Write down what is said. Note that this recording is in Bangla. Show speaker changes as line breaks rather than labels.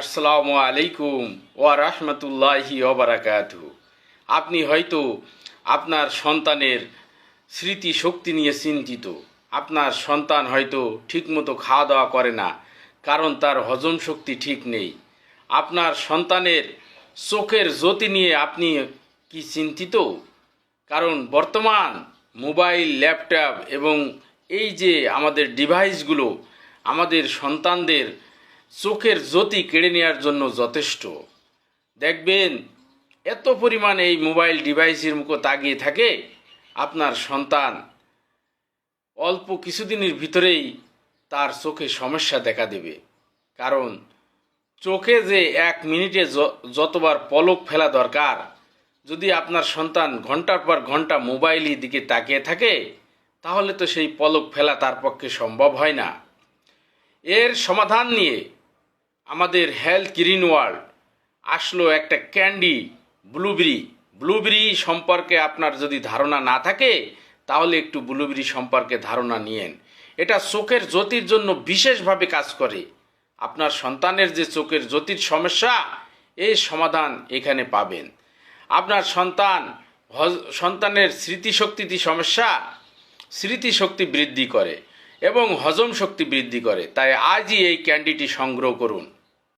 আসসালামু আলাইকুম ওয়া রাহমাতুল্লাহি ওবারাকাতু আপনি হয়তো আপনার সন্তানের স্মৃতি শক্তি নিয়ে চিন্তিত। আপনার সন্তান হয়তো ঠিকমতো খাওয়া দাওয়া করে না, কারণ তার হজম শক্তি ঠিক নেই। আপনার সন্তানের চোখের জ্যোতি নিয়ে আপনি কি চিন্তিত? কারণ বর্তমান মোবাইল, ল্যাপটপ এবং এই যে আমাদের ডিভাইসগুলো আমাদের সন্তানদের চোখের জ্যোতি কেড়ে নেওয়ার জন্য যথেষ্ট। দেখবেন, এত পরিমাণ এই মোবাইল ডিভাইসের মুখো তাকিয়ে থাকে আপনার সন্তান। অল্প কিছুদিনের ভিতরেই তার চোখে সমস্যা দেখা দেবে। কারণ, চোখে যে এক মিনিটে যতবার পলক ফেলা দরকার, যদি আপনার সন্তান ঘণ্টার পর ঘণ্টা মোবাইলের দিকে তাকিয়ে থাকে, তাহলে তো সেই পলক ফেলা তার পক্ষে সম্ভব হয় না। এর সমাধান নিয়ে আমাদের হেলথ গ্রিন ওয়ার্ল্ড আসলো একটা ক্যান্ডি ব্লুবেরি ব্লুবেরি সম্পর্কে আপনার যদি ধারণা না থাকে, তাহলে একটু ব্লুবেরি সম্পর্কে ধারণা নিয়েন। এটা চোখের জ্যোতির জন্য বিশেষভাবে কাজ করে। আপনার সন্তানের যে চোখের জ্যোতির সমস্যা এই সমাধান এখানে পাবেন। আপনার সন্তান সন্তানের স্মৃতিশক্তিতে সমস্যা, স্মৃতিশক্তি বৃদ্ধি করে। এবং হজম শক্তি বৃদ্ধি করে। তাই আজই এই ক্যান্ডিটি সংগ্রহ করুন।